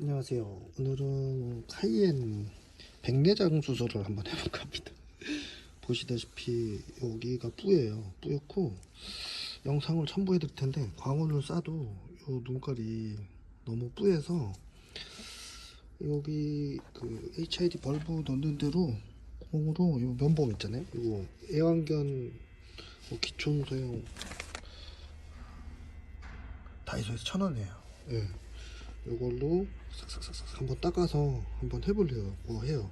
안녕하세요. 오늘은 카이엔 백내장 수술을 한번 해볼까 합니다. 보시다시피 여기가 뿌예요. 뿌옇고 영상을 첨부해 드릴 텐데 광원을 쏴도 요 눈깔이 너무 뿌해서 여기 그 HID 벌브 넣는 대로 구멍으로 요 면봉 있잖아요. 이거 애완견 뭐 기총 소형 다이소에서 천 원이에요. 예. 요걸로 싹싹싹싹 한번 닦아서 한번 해보려고 뭐 해요.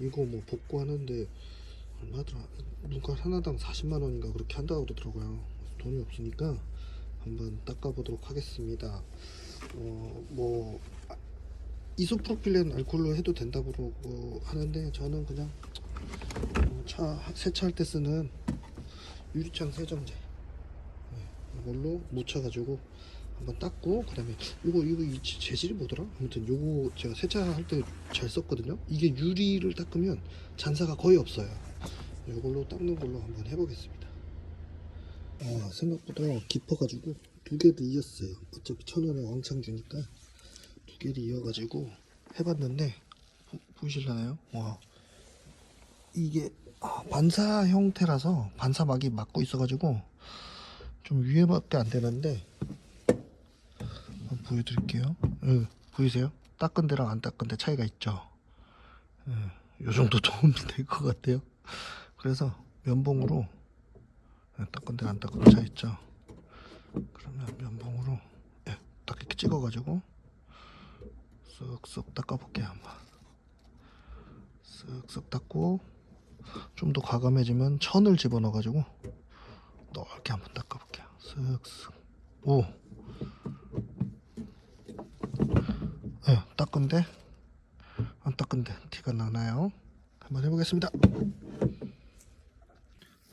이거 뭐 복구하는데 얼마더라? 눈깔 하나당 40만 원인가 그렇게 한다고 그러더라고요. 돈이 없으니까 한번 닦아보도록 하겠습니다. 어, 뭐 아, 이소프로필렌 알코올로 해도 된다고 그러고 하는데 저는 그냥 어, 차 세차할 때 쓰는 유리창 세정제 네, 이걸로 묻혀가지고 한번 닦고 그다음에 이거 이거 이 재- 재질이 뭐더라? 아무튼 요거 제가 세차할 때 잘 썼거든요. 이게 유리를 닦으면 잔사가 거의 없어요. 이걸로 닦는 걸로 한번 해보겠습니다. 아 생각보다 깊어가지고 두 개를 이었어요. 어차피 천 원에 왕창 주니까 두 개를 이어가지고 해봤는데 보, 보실라나요? 와 이게 아, 반사 형태라서 반사막이 막고 있어가지고 좀 위에밖에 안 되는데 보여드릴게요. 예, 보이세요? 닦은 데랑 안 닦은 데 차이가 있죠. 예, 요 정도 도움이 될 것 같아요. 그래서 면봉으로 예, 닦은 데랑 안 닦은 데 차이 있죠. 그러면 면봉으로 예, 딱 이렇게 찍어가지고 쓱쓱 닦아볼게요 한번. 쓱쓱 닦고 좀 더 과감해지면 천을 집어넣어가지고 넓게 한번 닦아볼게요. 쓱쓱. 오. 예, 닦은데 안 닦은데 티가 나나요? 한번 해보겠습니다.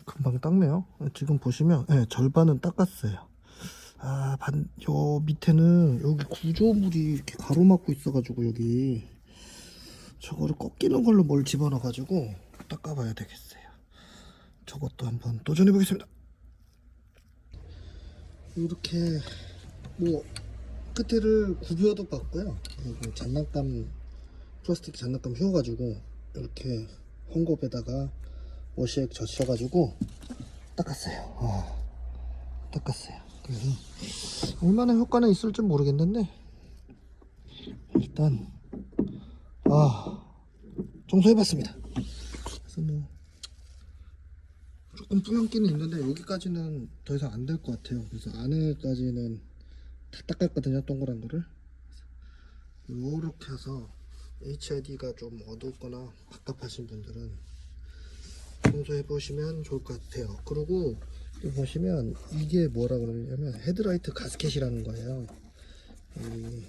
금방 닦네요. 지금 보시면 예, 절반은 닦았어요. 아, 반, 요 밑에는 여기 구조물이 이렇게 가로막고 있어가지고 여기 저거를 꺾이는 걸로 뭘 집어넣어가지고 닦아봐야 되겠어요. 저것도 한번 도전해 보겠습니다. 이렇게 뭐 끝에를 구벼도 봤고요. 그리고 장난감 플라스틱 장난감 휘어가지고 이렇게 헝겊에다가 워시액 젖혀가지고 닦았어요. 어, 닦았어요. 그래서 얼마나 효과는 있을지 모르겠는데 일단 아 청소해봤습니다. 그래서 뭐 조금 뿌연기는 있는데 여기까지는 더 이상 안 될 것 같아요. 그래서 안에까지는 다 닦았거든요 동그란 거를. 요렇게 해서 HID가 좀 어둡거나 답답하신 분들은 청소해 보시면 좋을 것 같아요. 그리고 보시면 이게 뭐라 그러냐면 헤드라이트 가스켓이라는 거예요. 이,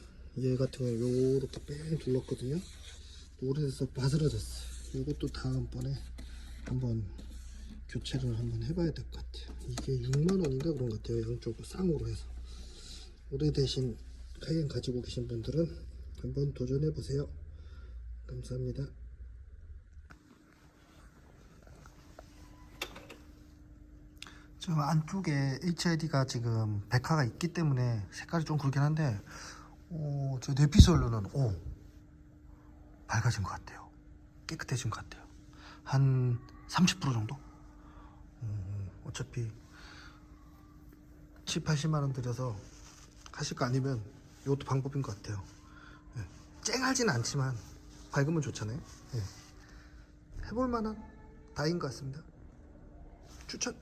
얘 같은 경우 요렇게 뺑 둘렀거든요. 오래돼서 바스러졌어요. 이것도 다음번에 한번 교체를 한번 해봐야 될 것 같아요. 이게 6만원인가 그런 것 같아요 양쪽으로 쌍으로 해서 오래되신 카이엔 가지고 계신 분들은 한번 도전해 보세요. 감사합니다. 지금 안쪽에 HID가 지금 백화가 있기 때문에 색깔이 좀 그렇긴 한데 어, 저 내피솔로는 오 밝아진 것 같아요. 깨끗해진 것 같아요. 한 30% 정도? 어, 어차피 7, 80만 원 들여서 하실 거 아니면 이것도 방법인 것 같아요. 예. 쨍하진 않지만 밝으면 좋잖아요. 예. 해볼 만한 다인 것 같습니다. 추천.